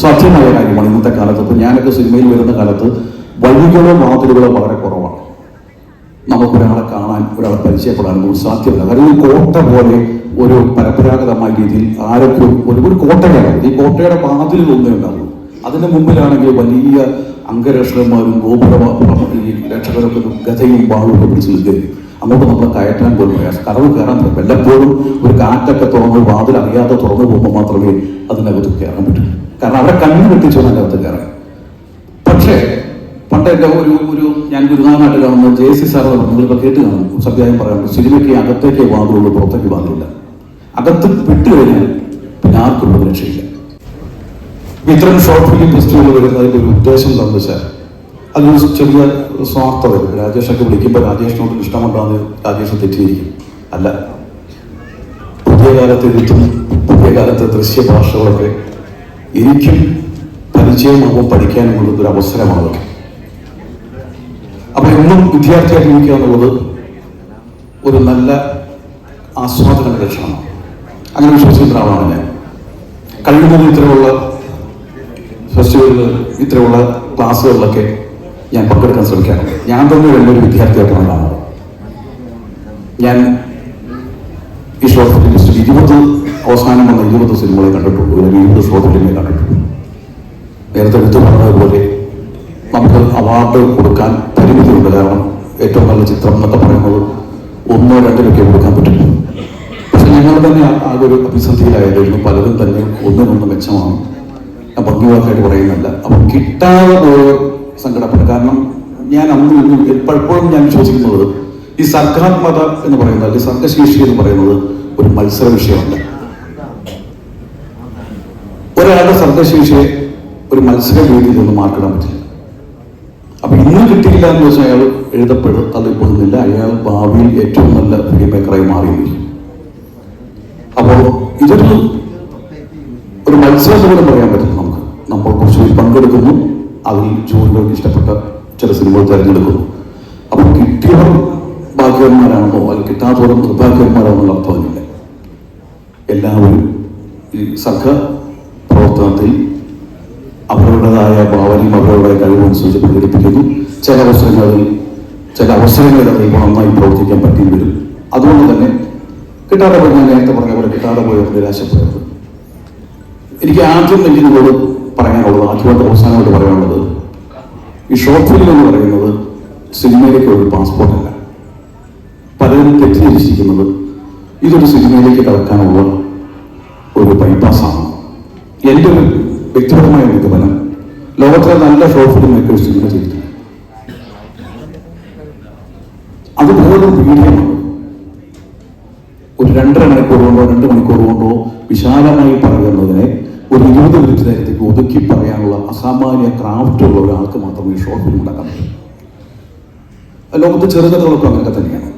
സാധ്യമായ കാര്യമാണ് ഇന്നത്തെ കാലത്ത്. ഇപ്പൊ ഞാനൊക്കെ സിനിമയിൽ വരുന്ന കാലത്ത് വഴികളോ വാതിലുകളോ വളരെ കുറവാണ്. നമുക്കൊരാളെ കാണാൻ ഒരാളെ പരിചയപ്പെടാനൊന്നും സാധ്യമല്ല കാരണം ഈ കോട്ട പോലെ ഒരു പരമ്പരാഗതമായ രീതിയിൽ ആരൊക്കെ ഒരു ഒരു കോട്ടയാണ്. ഈ കോട്ടയുടെ വാതിലിൽ ഒന്നേ ഉണ്ടാവുള്ളൂ. അതിന്റെ മുമ്പിലാണെങ്കിൽ വലിയ അംഗരക്ഷകന്മാരും ഗോപുര രക്ഷകരൊക്കെ ഗതയും വാളും ഒക്കെ പിടിച്ച് നിൽക്കുകയും അങ്ങോട്ട് നമ്മളെ കയറ്റാൻ പോലും പ്രയാസം കടവ് കയറാൻ പറ്റും വല്ലപ്പോഴും ഒരു കാറ്റൊക്കെ തുറന്ന് വാതിൽ അറിയാതെ തുറന്നു പോകുമ്പോൾ മാത്രമേ അതിനകത്ത് കയറാൻ പറ്റൂ. കാരണം അവരെ കണ്ണു വെട്ടിച്ചു അതിനകത്ത് കയറാൻ. പക്ഷേ പണ്ടൊക്കെ ഒരു ഒരു ഞാൻ ഗുരുനാഥനായിട്ട് കാണുന്ന ജെ സി സാർ നിങ്ങളിപ്പോൾ കേട്ട് കാണും. സത്യായം പറയാറുണ്ട് സിനിമയ്ക്ക് അകത്തേക്ക് വാതിലുള്ളൂ പുറത്തേക്ക് വാതിലില്ല. അകത്ത് വിട്ടു കഴിഞ്ഞാൽ പിന്നെ ആർക്കും ഒരു രക്ഷയില്ല. ഇത്തരം ഷോർട്ട് ഫിലിം ഫെസ്റ്റിവൽ വരുന്നതിന്റെ ഒരു ഉദ്ദേശം എന്താണെന്ന് വെച്ചാൽ അതിനൊരു ചെറിയ സ്വാർത്ഥത വരും. രാജേഷൊക്കെ വിളിക്കുമ്പോൾ രാജേഷിനോട് ഇഷ്ടമുണ്ടാകുന്ന രാജേഷ് തെറ്റിയിരിക്കും. അല്ല പുതിയ കാലത്തെ എഴുത്തും പുതിയ കാലത്തെ ദൃശ്യഭാഷകളൊക്കെ എനിക്കും പരിചയമാകുമ്പോൾ പഠിക്കാനുമുള്ള ഒരു അവസരമാണ് അപ്പൊ എന്നും വിദ്യാർത്ഥിയായിട്ട് ഇരിക്കുക എന്നുള്ളത് ഒരു നല്ല ആസ്വാദന ലക്ഷണമാണ്. അങ്ങനെ വിശ്വസിക്കുന്ന ആളാണ് ഞാൻ. കഴിയുന്നത് ഇത്തരമുള്ള ഫെസ്റ്റിവലുകൾ ഇത്തരമുള്ള ക്ലാസ്സുകളിലൊക്കെ ഞാൻ പങ്കെടുക്കാൻ ശ്രമിക്കാറുണ്ട് ഞാൻ തന്നെ വലിയൊരു വിദ്യാർത്ഥിയായിട്ടുള്ള കാണുന്നത് ഞാൻ ഈ ഷോർട്ട് ഫിലിം ലിസ്റ്റിൽ ഇരുപത് അവസാനം വന്ന ഇരുപത് സിനിമകളെ കണ്ടിട്ടുള്ളൂ. അല്ലെങ്കിൽ ഇരുപത് ഷോർട്ട് ഫിലിമെ കണ്ടിട്ടുള്ളൂ. നേരത്തെ എടുത്തു പറഞ്ഞതുപോലെ നമുക്ക് അവാർഡ് കൊടുക്കാൻ പരിമിതിയുണ്ട്. കാരണം ഏറ്റവും നല്ല ചിത്രം എന്നൊക്കെ പറയുന്നത് ഒന്നോ രണ്ടിലൊക്കെ കൊടുക്കാൻ പറ്റും. പക്ഷെ ഞങ്ങൾ തന്നെ ആകെ ഒരു അഭിസന്ധിയിലായതായിരുന്നു പലരും തന്നെ ഒന്നിനൊന്ന് മെച്ചമാണ്. ഭംഗിവാക്കായിട്ട് പറയുന്നില്ല അപ്പം കിട്ടാതെ പോയ സങ്കടപ്പെട്ടു. കാരണം ഞാൻ അന്ന് എപ്പോഴും ഞാൻ വിശ്വസിക്കുന്നത് ഈ സർഗാത്മത എന്ന് പറയുന്നത് അല്ലെങ്കിൽ സർഗശേഷി എന്ന് പറയുന്നത് ഒരു മത്സര വിഷയമല്ല ഒരാളുടെ സർഗശേഷിയെ ഒരു മത്സര രീതിയിൽ നിന്ന് മാർക്കിടാൻ പറ്റില്ല. അപ്പൊ ഇന്ന് കിട്ടിയില്ല എന്ന് വെച്ചാൽ അയാൾ എഴുതപ്പെടും തള്ളിപ്പെടുന്നില്ല അയാൾ ഭാവിയിൽ ഏറ്റവും നല്ല ഫിലിം മേക്കറായി മാറിയിരിക്കും. അപ്പോ ഇതൊരു ഒരു മത്സരം പറയാൻ പറ്റില്ല. അതിൽ ജോലികൾക്ക് ഇഷ്ടപ്പെട്ട ചില സിനിമകൾ തിരഞ്ഞെടുക്കുന്നു. അപ്പൊ കിട്ടിയവർ ഭാഗ്യവന്മാരാണെന്നോ അല്ലെങ്കിൽ കിട്ടാത്തവർ നിർഭാഗ്യവന്മാരാണെന്നുള്ള അർത്ഥമില്ല എല്ലാവരും ഈ സർഗ പ്രവർത്തനത്തിൽ അവരുടേതായ ഭാവനയും അവരുടെ കഴിവനുസരിച്ച് പ്രകടിപ്പിക്കുന്നു. ചില അവസരങ്ങളിൽ ചില അവസരങ്ങളിൽ അറിയുമ്പോൾ നന്നായി പ്രവർത്തിക്കാൻ പറ്റി വരും. അതുകൊണ്ട് തന്നെ കിട്ടാതെ പോയി ഞാൻ നേരത്തെ പറഞ്ഞ പോലെ കിട്ടാതെ പോയവർ നിരാശപ്പെടുന്നത് എനിക്ക് ആദ്യം നെഞ്ചിനോട് പറയാനുള്ളത് ആദ്യമായിട്ട് അവസാനമായിട്ട് പറയാനുള്ളത് ഈ ഷോർട്ട് ഫിലിം എന്ന് പറയുന്നത് സിനിമയിലേക്ക് ഒരു പാസ്പോർട്ടല്ല പലരും തെറ്റിദ്ധരിച്ചിരിക്കുന്നത് ഇതൊരു സിനിമയിലേക്ക് കടക്കാനുള്ള ഒരു ബൈപ്പാസാണ് എന്റെ ഒരു വ്യക്തിപരമായ നിഗമനം ലോകത്തിലെ നല്ല ഷോർട്ട് ഫിലിം മേക്കേഴ്സ് സിനിമ ചെയ്തു അത് വേറൊരു മീഡിയമാണ് ഒരു രണ്ടര മണിക്കൂർ കൊണ്ടോ രണ്ട് മണിക്കൂർ കൊണ്ടോ വിശാലമായി പറയുന്നതിനെ ഒരു ഇരുപത് മിനിറ്റ് ഒതുക്കി പറയാനുള്ള അസാമാന്യ ക്രാഫ്റ്റ് ഉള്ള ഒരാൾക്ക് മാത്രമേ ഷോർട്ട് ഫിലിം ഉണ്ടാക്കാൻ പറ്റൂ. ലോകത്ത് ചെറുകഥകളൊക്കെ അങ്ങനെയൊക്കെ തന്നെയാണ്.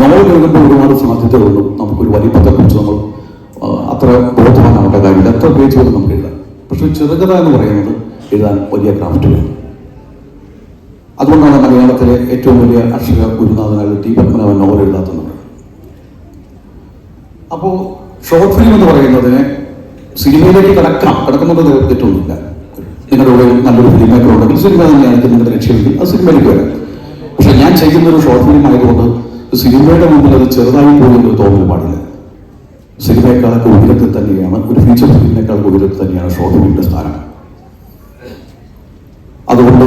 നോവൽ എഴുതുമ്പോൾ ഒരുപാട് സാധ്യതകളുണ്ട്. നമുക്കൊരു വലിപ്പത്തെക്കുറിച്ച് നമ്മൾ അത്ര ബോധവാനാവേണ്ട കാര്യമില്ല. എത്ര പേജ് പോലും നമുക്ക് എഴുതാം പക്ഷെ ചെറുകഥ എന്ന് പറയുന്നത് എഴുതാൻ വലിയ ക്രാഫ്റ്റ് വേണം. അതുകൊണ്ടാണ് മലയാളത്തിലെ ഏറ്റവും വലിയ അക്ഷര ഗുരുനാഥനായ ടി പത്മനാഭൻ നോവൽ എഴുതാത്തത് അപ്പോൾ ഷോർട്ട് ഫിലിം എന്ന് പറയുന്നതിന് സിനിമയിലേക്ക് കടക്കാം കടക്കുന്നത് തെറ്റൊന്നുമില്ല നിങ്ങളുടെ കൂടെ നല്ലൊരു ഫിലിം മേക്കർ ഉണ്ടെങ്കിൽ സിനിമ തന്നെയാണ് നിങ്ങളുടെ ലക്ഷ്യമെങ്കിൽ അത് സിനിമയിലേക്ക് വരാം. പക്ഷെ ഞാൻ ചെയ്യുന്ന ഒരു ഷോർട്ട് ഫിലിം ആയതുകൊണ്ട് സിനിമയുടെ മുമ്പിൽ അത് ചെറുതായി പോകുന്ന തോന്നൽ പാടില്ല. സിനിമയെക്കാളൊക്കെ ഉയരത്തിൽ തന്നെയാണ് ഒരു ഫീച്ചർ ഫിലിമിനേക്കാളൊക്കെ ഉയരത്തിൽ തന്നെയാണ് ഷോർട്ട് ഫിലിമിന്റെ സ്ഥാനം. അതുകൊണ്ട്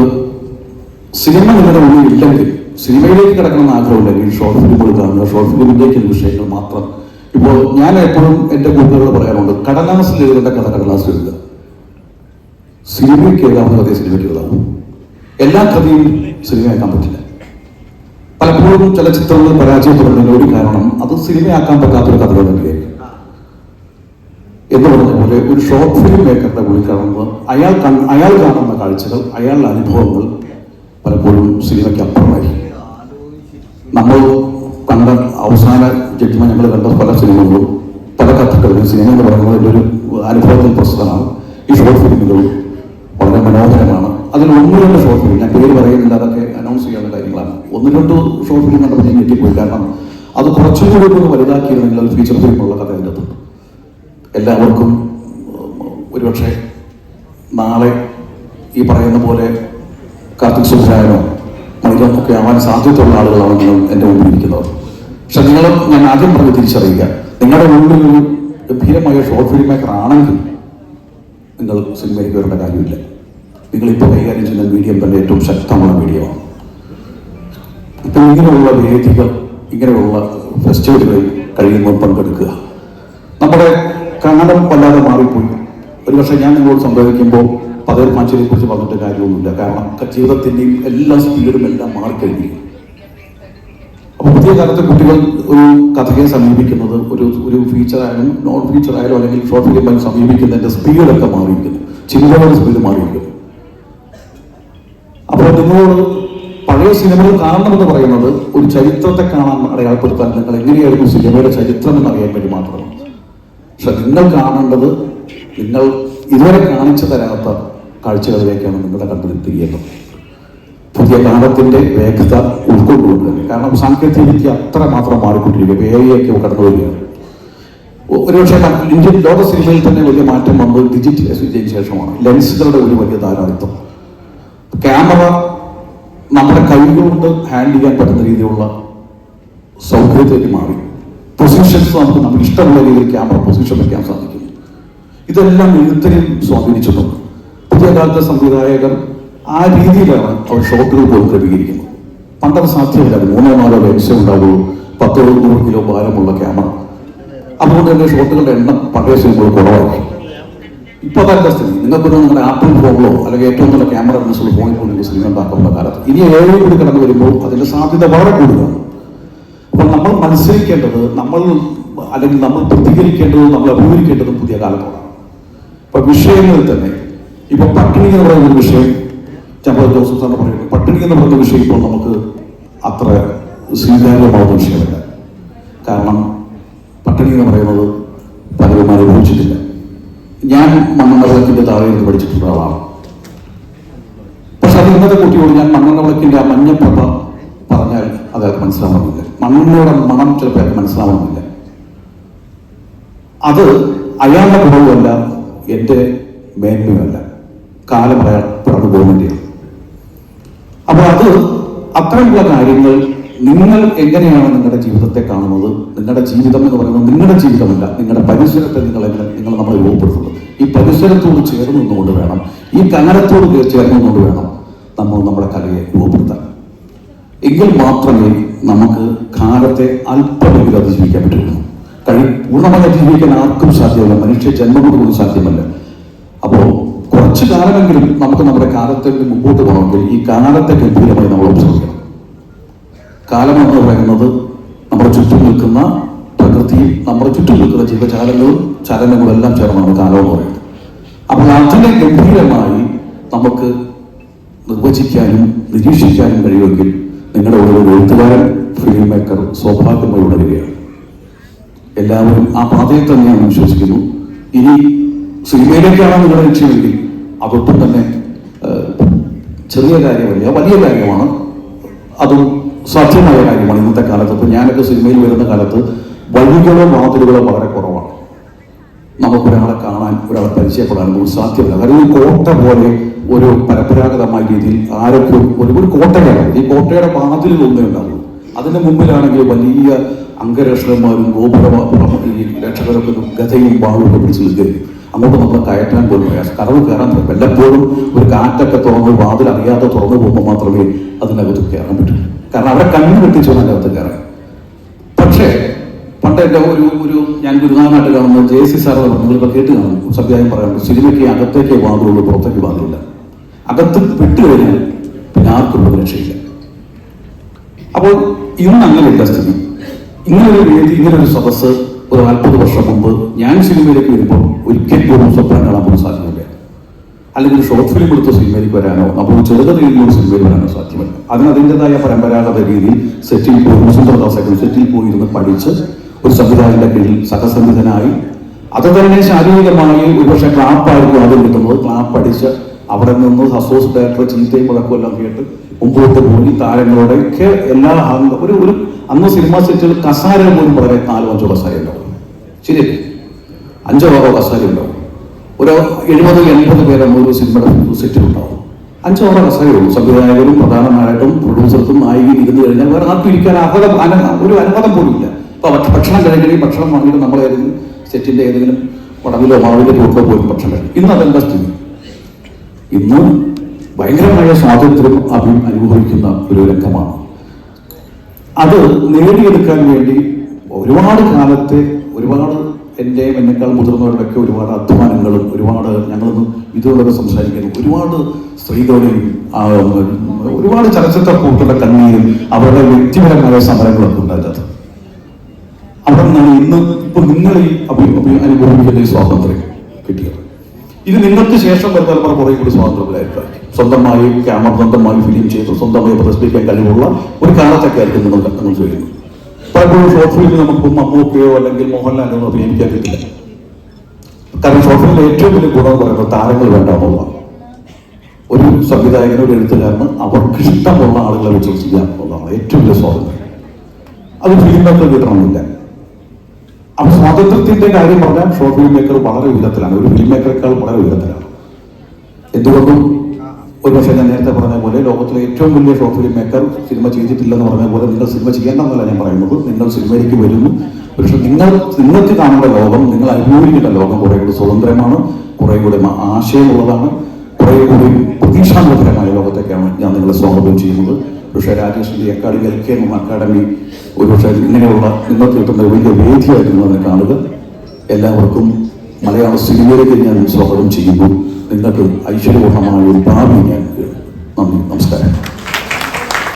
സിനിമ നിങ്ങളുടെ മുന്നിൽ ഇല്ലെങ്കിൽ സിനിമയിലേക്ക് കിടക്കണമെന്ന് ആഗ്രഹമില്ലെങ്കിൽ ഷോർട്ട് ഫിലിം കാണുക ഷോർട്ട് ഫിലിമിലേക്ക് വിഷയങ്ങൾ മാത്രം ഇപ്പോൾ ഞാൻ എപ്പോഴും എന്റെ കൂട്ടുകാരോട് പറയാറുണ്ട് കടലാസിൽ എഴുതേണ്ട കഥ കടലാസിൽ എഴുതുക സിനിമയ്ക്ക് എഴുതാവുന്ന കഥയെ സിനിമയ്ക്ക് എഴുതാവും എല്ലാ കഥയും സിനിമയാക്കാൻ പറ്റില്ല. പലപ്പോഴും ചലച്ചിത്രങ്ങൾ പരാജയപ്പെടുന്നതിന് ഒരു കാരണം അത് സിനിമയാക്കാൻ പറ്റാത്തൊരു കഥകൾ തന്നെയായിരിക്കും. എന്ന് പറഞ്ഞ പോലെ ഒരു ഷോർട്ട് ഫിലിം മേക്കറുടെ കൂടി കാണുമ്പോൾ അയാൾ അയാൾ കാണുന്ന കാഴ്ചകൾ അയാളുടെ അനുഭവങ്ങൾ പലപ്പോഴും സിനിമയ്ക്ക് അപ്പുറമായിരിക്കും. നമ്മൾ കണ്ട അവസാന ജഡ്ജ്മെന്റ് ഞങ്ങൾ കണ്ട പല സിനിമകളും പല കഥകളും സിനിമ എന്ന് പറയുന്നത് ഒരു അനുഭവത്തിൽ പ്രസ്തുതമാണ്. ഈ ഷോർട്ട് ഫിലിമുകൾ വളരെ മനോഹരമാണ്. അതിൽ ഒന്ന് രണ്ട് ഷോർട്ട് ഫിലിം ഞാൻ പേര് പറയുന്നില്ല അതൊക്കെ അനൗൺസ് ചെയ്യാവുന്ന കാര്യങ്ങളാണ്. ഒന്ന് രണ്ട് ഷോർട്ട് ഫിലിം കണ്ടപ്പോൾ ഞാൻ ഞെട്ടിപ്പോയി. കാരണം അത് കുറച്ചും കൂടി ഒന്ന് വലുതാക്കിയിരുന്നെങ്കിൽ അത് ഫീച്ചർ ഫിലിമുള്ള കഥ അതിന്റെ അകത്തുണ്ട് എല്ലാവർക്കും ഒരുപക്ഷെ നാളെ ഈ പറയുന്ന പോലെ കാർത്തിക് സുബ്രായനോ മണികൾക്കൊക്കെ ആവാൻ സാധ്യതയുള്ള ആളുകളാണെങ്കിലും എന്റെ മുമ്പിൽ ഇരിക്കുന്നവർ. പക്ഷെ നിങ്ങൾ ഞാൻ ആദ്യം പറഞ്ഞ് തിരിച്ചറിയുക നിങ്ങളുടെ മുമ്പിൽ ഒരു ഗംഭീരമായ ഷോർട്ട് ഫിലിം മേക്കർ ആണെങ്കിൽ നിങ്ങൾ സിനിമയിലേക്ക് വരേണ്ട കാര്യമില്ല. നിങ്ങളിപ്പോൾ കൈകാര്യം ചെയ്യുന്ന മീഡിയം തന്നെ ഏറ്റവും ശക്തമായ മീഡിയമാണ് ഇപ്പം ഇങ്ങനെയുള്ള വേദികൾ ഇങ്ങനെയുള്ള ഫെസ്റ്റിവലുകളിൽ കഴിയുമ്പോൾ പങ്കെടുക്കുക. നമ്മുടെ കാലം വല്ലാതെ മാറിപ്പോയി. ഒരുപക്ഷെ ഞാൻ നിങ്ങളോട് സംവദിക്കുമ്പോൾ പതേർ മാച്ചിനെ കുറിച്ച് പറഞ്ഞിട്ട് കാര്യമൊന്നുമില്ല. കാരണം ജീവിതത്തിന്റെയും എല്ലാ സ്പീഡും എല്ലാം മാറിക്കഴിഞ്ഞിരിക്കും പുതിയ കാലത്ത് കുട്ടികൾ ഒരു കഥയെ സമീപിക്കുന്നത് ഒരു ഒരു ഫീച്ചർ ആയാലും നോൺ ഫീച്ചർ ആയാലും അല്ലെങ്കിൽ ഷോർട്ട് ഫിലിമായാലും സമീപിക്കുന്നതിന്റെ സ്പീഡൊക്കെ മാറിയിരിക്കുന്നു. ചിന്തകളുടെ സ്പീഡ് മാറിയിരിക്കുന്നു. അപ്പോൾ നിങ്ങളോട് പഴയ സിനിമകൾ കാണണമെന്ന് പറയുന്നത് ഒരു ചരിത്രത്തെ കാണാൻ അടയാളപ്പെടുത്താൻ നിങ്ങൾ എങ്ങനെയായിരുന്നു സിനിമയുടെ ചരിത്രം എന്നറിയാൻ വേണ്ടി മാത്രമാണ്. പക്ഷെ നിങ്ങൾ കാണേണ്ടത് നിങ്ങൾ ഇതുവരെ കാണിച്ചു തരാത്ത കാഴ്ചകളിലേക്കാണ് നിങ്ങളുടെ തിരിയേണ്ടത് പുതിയ കാലത്തിന്റെ വേഗത ഉൾക്കൊണ്ടുകൊണ്ട് തന്നെ. കാരണം സാങ്കേതിക വിദ്യ അത്ര മാത്രം മാറിക്കൊണ്ടിരിക്കുക. വേഗയൊക്കെ കടന്നു വരികയാണ്. ഒരുപക്ഷെ ഇന്ത്യൻ ലോക സിനിമയിൽ തന്നെ വലിയ മാറ്റം വന്നത് ഡിജിറ്റൽ ചെയ്തതിനു ശേഷമാണ്. ലെൻസുകളുടെ ഒരു വലിയ ധാരാളിത്വം ക്യാമറ നമ്മുടെ കൈകൊണ്ട് ഹാൻഡിൽ ചെയ്യാൻ പറ്റുന്ന രീതിയിലുള്ള സൗകര്യത്തിലേക്ക് മാറി. പൊസിഷൻസ് നമുക്ക് നമുക്ക് ഇഷ്ടമുള്ള രീതിയിൽ ക്യാമറ പൊസിഷൻ വയ്ക്കാൻ സാധിക്കും ഇതെല്ലാം എഴുത്തിനെയും സ്വാധീനിച്ചിട്ടുണ്ട്. പുതിയ കാലത്തെ സംവിധായകർ ആ രീതിയിലാണ് അവർ ഷോട്ടുകൾ പോലും ക്രമീകരിക്കുന്നത് പണ്ടത് സാധ്യമല്ല മൂന്നോ നാലോ ലക്ഷം ഉണ്ടാവുള്ളൂ. പത്തോ നൂറ് കിലോ ഭാരമുള്ള ക്യാമറ അതുകൊണ്ട് തന്നെ ഷോട്ടുകളുടെ എണ്ണം പഴയ സിനിമകൾ കുറവായി ഇപ്പൊ അതല്ല സ്ഥിതി നിങ്ങൾക്കൊരു നിങ്ങളുടെ ആപ്പിൾ ഫോണിലോ അല്ലെങ്കിൽ ഏറ്റവും നല്ല ക്യാമറ ലെൻസുള്ള ഫോണിൽ പോലും നിങ്ങൾക്ക് സിനിമ ഉണ്ടാക്കുന്ന കാലത്ത് ഇനി ഏഴ് കൂടി കടന്നു വരുമ്പോൾ അതിന്റെ സാധ്യത വളരെ കൂടുതലാണ്. അപ്പോൾ നമ്മൾ മത്സരിക്കേണ്ടത് നമ്മൾ അല്ലെങ്കിൽ നമ്മൾ പ്രതികരിക്കേണ്ടതും നമ്മൾ അഭിമുഖീകരിക്കേണ്ടതും പുതിയ കാലത്തോടാണ്. ഇപ്പൊ വിഷയങ്ങളിൽ തന്നെ ഇപ്പൊ പട്ടിണി എന്ന് പറയുന്ന ഒരു വിഷയം ചമ്പള ജോസഫ് സാറിന് പറയുന്നത് പട്ടിണി എന്ന് പറയുന്ന വിഷയം ഇപ്പോൾ നമുക്ക് അത്ര സ്വീകാര്യമാവുന്ന വിഷയമല്ല. കാരണം പട്ടിണി എന്ന് പറയുന്നത് പലരും അനുഭവിച്ചിട്ടില്ല ഞാൻ മണ്ണെണ്ണ വിളക്കിന്റെ താഴെ നിന്ന് പഠിച്ചിട്ടുള്ള ആളാണ് പക്ഷെ അത് ഇന്നത്തെ കുട്ടിയോട് ഞാൻ മണ്ണെണ്ണ വിളക്കിന്റെ ആ മഞ്ഞപ്രഭ പറഞ്ഞാൽ അത് അയാൾക്ക് മനസ്സിലാവണമെന്നില്ല മണ്ണെണ്ണയുടെ മണം ചിലപ്പോൾ അയാൾക്ക് മനസ്സിലാവണമെന്നില്ല അത് അയാളുടെ കുറവുമല്ല എന്റെ മേന്മയുമല്ല. കാലം അയാൾ പിറന്നു പോകുന്നതിന്റെയാണ് അപ്പോൾ അത് അത്തരമുള്ള കാര്യങ്ങൾ നിങ്ങൾ എങ്ങനെയാണ് നിങ്ങളുടെ ജീവിതത്തെ കാണുന്നത്? നിങ്ങളുടെ ജീവിതം എന്ന് പറയുന്നത് നിങ്ങളുടെ ജീവിതമല്ല. നിങ്ങളുടെ പരിസരത്തെ നിങ്ങൾ എങ്ങനെ നിങ്ങൾ നമ്മൾ രൂപപ്പെടുത്തുന്നത്? ഈ പരിസരത്തോട് ചേർന്ന് നിന്നുകൊണ്ട് വേണം. ഈ കനലത്തോട് ചേർന്ന് നിന്നുകൊണ്ട് വേണം നമ്മൾ നമ്മുടെ കലയെ രൂപപ്പെടുത്താൻ. എങ്കിൽ മാത്രമേ നമുക്ക് കാലത്തെ അല്പമെങ്കിലും അതിജീവിക്കാൻ പറ്റുള്ളൂ. കഴി പൂർണമായി അതിജീവിക്കാൻ ആർക്കും സാധ്യമല്ല. മനുഷ്യ ജന്മം കൊണ്ട് സാധ്യമല്ല. അപ്പോൾ കുറച്ചു കാലമെങ്കിലും നമുക്ക് നമ്മുടെ കാലത്തെ മുമ്പോട്ട് പോകണമെങ്കിൽ ഈ കാലത്തെ ഗംഭീരമായി നമ്മൾ ഒബ്സർവ് കാലം എന്ന് പറയുന്നത് നമ്മുടെ ചുറ്റും നിൽക്കുന്ന പ്രകൃതിയും നമ്മുടെ ചുറ്റും നിൽക്കുന്ന ജീവജാലങ്ങളും ചലനങ്ങളും എല്ലാം ചേർന്നാണ് കാലം എന്ന് പറയുന്നത്. അപ്പോൾ അതിനെ ഗംഭീരമായി നമുക്ക് നിർവചിക്കാനും നിരീക്ഷിക്കാനും കഴിയുമെങ്കിൽ നിങ്ങളുടെ ഓരോ എഴുത്തുകാരൻ ഫിലിം മേക്കർ സ്വാഭാവികമായി ഉണരുകയാണ്. എല്ലാവരും ആ പാതയിൽ തന്നെയാണ് വിശ്വസിക്കുന്നു. ഇനി സിനിമയിലേക്കാണ് നിങ്ങളുടെ ലക്ഷ്യമെങ്കിൽ അതൊട്ടും തന്നെ ചെറിയ കാര്യമല്ല വലിയ കാര്യമാണ്. അതും സാധ്യമായ കാര്യമാണ് ഇന്നത്തെ കാലത്ത്. ഇപ്പൊ ഞാനൊക്കെ സിനിമയിൽ വരുന്ന കാലത്ത് വഴികളോ വാതിലുകളോ വളരെ കുറവാണ്. നമുക്കൊരാളെ കാണാൻ ഒരാളെ പരിചയപ്പെടാനൊന്നും സാധ്യമല്ല കാരണം ഈ കോട്ട പോലെ ഒരു പരമ്പരാഗതമായ രീതിയിൽ ആരൊക്കെ ഒരു ഒരു കോട്ടയാണ്. ഈ കോട്ടയുടെ വാതിൽ ഒന്നേ ഉണ്ടാവുള്ളൂ. അതിന് മുമ്പിലാണെങ്കിൽ വലിയ അംഗരക്ഷകന്മാരും ഗോപുര ഈ രക്ഷകരൊക്കെ ഗതയും വാളും ഒക്കെ പിടിച്ച് അങ്ങോട്ട് നമ്മൾ കയറ്റാൻ പോലും പ്രയാസം കടവ് കയറാൻ പറ്റും വല്ലപ്പോഴും ഒരു കാറ്റൊക്കെ തുറന്ന് വാതിൽ അറിയാതെ തുറന്നു പോകുമ്പോൾ മാത്രമേ അതിനകത്ത് കയറാൻ പറ്റൂ. കാരണം അവരെ കണ്ണു കെട്ടിച്ചു അതിനകത്ത് കയറാൻ. പക്ഷേ പണ്ട് എന്റെ ഒരു ഒരു ഞാൻ ഗുരുനാഥനായിട്ട് കാണുന്ന ജെ സി സാർ നിങ്ങളിപ്പോൾ കേട്ട് കാണും. സത്യായം പറയാം സിനിമയ്ക്ക് അകത്തേക്ക് വാതിലുള്ളൂ പുറത്തേക്ക് വാതിലില്ല. അകത്ത് വിട്ടു കഴിഞ്ഞാൽ പിന്നെ ആർക്കും രക്ഷയില്ല. അപ്പോൾ ഇന്ന് അങ്ങനെയുള്ള സ്ഥിതി. ഇങ്ങനൊരു രീതി ഇങ്ങനൊരു സദസ്സ് ഒരു നാൽപ്പത് വർഷം മുമ്പ് ഞാൻ സിനിമയിലേക്ക് വരുമ്പോൾ ഒരിക്കൽ പോലും സ്വപ്നം കാണാൻ പോലും സാധ്യമല്ല. അല്ലെങ്കിൽ ഷോർട്ട് ഫിലിം എടുത്ത സിനിമയിലേക്ക് വരാനോ അപ്പോൾ ചെറുകഥയിലൂടെ സിനിമയിൽ വരാനോ സാധ്യമല്ല. അതിന് അതിന്റെതായ പരമ്പരാഗത രീതിയിൽ സെറ്റിൽ പോയി സുന്ദരദാസൊക്കെ സെറ്റിൽ പോയി ഇരുന്ന് പഠിച്ച് ഒരു സംവിധായകന്റെ കീഴിൽ സഹസംവിധനായി. അത് തന്നെ ശാരീരികമായി ഒരുപക്ഷെ ക്ലാപ്പായിരിക്കും ആദ്യം കിട്ടുന്നത്. ക്ലാപ്പ് അടിച്ച് അവിടെ നിന്ന് അസോസ് ഡയറക്ടർ ചീത്തയും മുഴക്കവും എല്ലാം കേട്ട് മുമ്പോട്ട് പോയി താരങ്ങളുടെയൊക്കെ എല്ലാ ഒരു ഒരു അന്ന് സിനിമ സെറ്റിൽ കസാര പോലും വളരെ നാലോ അഞ്ചോ കസാര ഉണ്ടാവും. ശരിയല്ലേ? അഞ്ചോ ആറോ കസാര ഉണ്ടാവും. ഒരു എഴുപത് എൺപത് പേരെ ഒരു സിനിമയുടെ സെറ്റിലുണ്ടാവും അഞ്ചോറ ഉള്ളൂ. സംവിധായകരും പ്രധാനമായിട്ടും പ്രൊഡ്യൂസർക്കും നായികയും ഇരുന്ന് കഴിഞ്ഞാൽ വേറെ ആർക്കും ഇരിക്കാൻ അർഹത ഒരു അനുവാദം പോലും ഇല്ല. അപ്പൊ ഭക്ഷ- ഭക്ഷണം കഴിക്കണമെങ്കിൽ ഭക്ഷണം വാങ്ങിയിട്ട് നമ്മൾ ഏതെങ്കിലും സെറ്റിന്റെ ഏതെങ്കിലും പടവിലോ മാവിലോ പോക്കോ പോയി ഭക്ഷണം കഴിക്കും. ഇന്ന് അതെന്താ സ്ഥിതി? ഇന്ന് ഭയങ്കരമായ സ്വാതന്ത്ര്യം അഭി അനുഭവിക്കുന്ന ഒരു രംഗമാണ്. അത് നേടിയെടുക്കാൻ വേണ്ടി ഒരുപാട് കാലത്തെ ഒരുപാട് എന്റെ എന്നെക്കാൾ മുതിർന്നവരുടെയൊക്കെ ഒരുപാട് അധ്വാനങ്ങളും ഒരുപാട് ഞങ്ങളൊന്ന് ഇതുകൊണ്ടൊക്കെ സംസാരിക്കുന്നു ഒരുപാട് സ്ത്രീകളുടെയും ഒരുപാട് ചലച്ചിത്ര കൂട്ടുകളുടെ കണ്ണീരും അവരുടെ വ്യക്തിപരമായ സമരങ്ങളൊക്കെ ഉണ്ടാകത്ത് അവിടെ നിന്നാണ് ഇന്ന് ഇപ്പൊ നിങ്ങൾ ഈ അനുഭവിക്കുന്ന സ്വാതന്ത്ര്യം കിട്ടിയത്. ഇത് നിങ്ങൾക്ക് ശേഷം വരുന്ന തലമുറ കുറേ കൂടി സ്വാതന്ത്ര്യത്തിലായിരിക്കും. സ്വന്തമായി ക്യാമറ സ്വന്തമായി ഫിലിം ചെയ്ത് സ്വന്തമായി പ്രദർശിപ്പിക്കാൻ കഴിവുള്ള ഒരു കാലത്തൊക്കെ ആയിരിക്കും നിങ്ങൾ നിങ്ങൾ ചെയ്യുന്നത്. പലപ്പോഴും ഷോർട്ട് ഫിലിമിൽ നമുക്ക് മമ്മൂക്കയോ അല്ലെങ്കിൽ മോഹൻലാലോ അഭിനയിക്കാൻ പറ്റില്ല. കാരണം ഷോർട്ട് ഫിലിമിലെ ഏറ്റവും വലിയ ഗുണം എന്ന് പറയുന്നത് താരങ്ങൾ വേണ്ട എന്നുള്ളതാണ്. ഒരു സംവിധായകനോ ഒരു എഴുത്തുകാരന് അവർക്ക് ഇഷ്ടമുള്ള ആളുകളെ വെച്ച് ചെയ്യാൻ ഏറ്റവും വലിയ സ്വാതന്ത്ര്യം. അത് ഫിലിം തന്നെ കിട്ടണമെന്നില്ല അപ്പൊ സ്വാതന്ത്ര്യത്തിന്റെ കാര്യം പറഞ്ഞാൽ ഷോർട്ട് ഫിലിം മേക്കർ വളരെ ഉയരത്തിലാണ്. ഒരു ഫിലിം മേക്കറേക്കാൾ വളരെ ഉയരത്തിലാണ്. എന്തുകൊണ്ടും ഒരു പക്ഷേ ഞാൻ നേരത്തെ പറഞ്ഞ പോലെ ലോകത്തിലെ ഏറ്റവും വലിയ ഷോർട്ട് ഫിലിം മേക്കർ സിനിമ ചെയ്തിട്ടില്ലെന്ന് പറഞ്ഞ പോലെ നിങ്ങൾ സിനിമ ചെയ്യേണ്ടെന്നല്ല ഞാൻ പറയുന്നത്. നിങ്ങൾ സിനിമയിലേക്ക് വരുന്നു. പക്ഷെ നിങ്ങൾ നിങ്ങൾക്ക് കാണുന്ന ലോകം നിങ്ങൾ അനുഭവിക്കുന്ന ലോകം കുറെ കൂടി സ്വതന്ത്രമാണ് കുറെ കൂടി ആശയമുള്ളതാണ് കുറെ കൂടി പ്രതീക്ഷാനിർഭരമായ ലോകത്തേക്കാണ് ഞാൻ നിങ്ങളെ സ്വാഗതം ചെയ്യുന്നത്. പക്ഷേ രാജേഷിന്റെ academy L K M academy ഒരു പക്ഷേ ഇങ്ങനെയുള്ള ഇന്നത്തെ കിട്ടുന്ന വലിയ വേദിയായിരുന്നു അതിനെ കാണുക. എല്ലാവർക്കും മലയാള സിനിമയിലേക്ക് ഞാൻ സ്വാഗതം ചെയ്യുന്നു. നിങ്ങൾക്ക് ഐശ്വര്യപൂർണമായ ഒരു ഭാവി ഞാൻ നന്ദി നമസ്കാരം.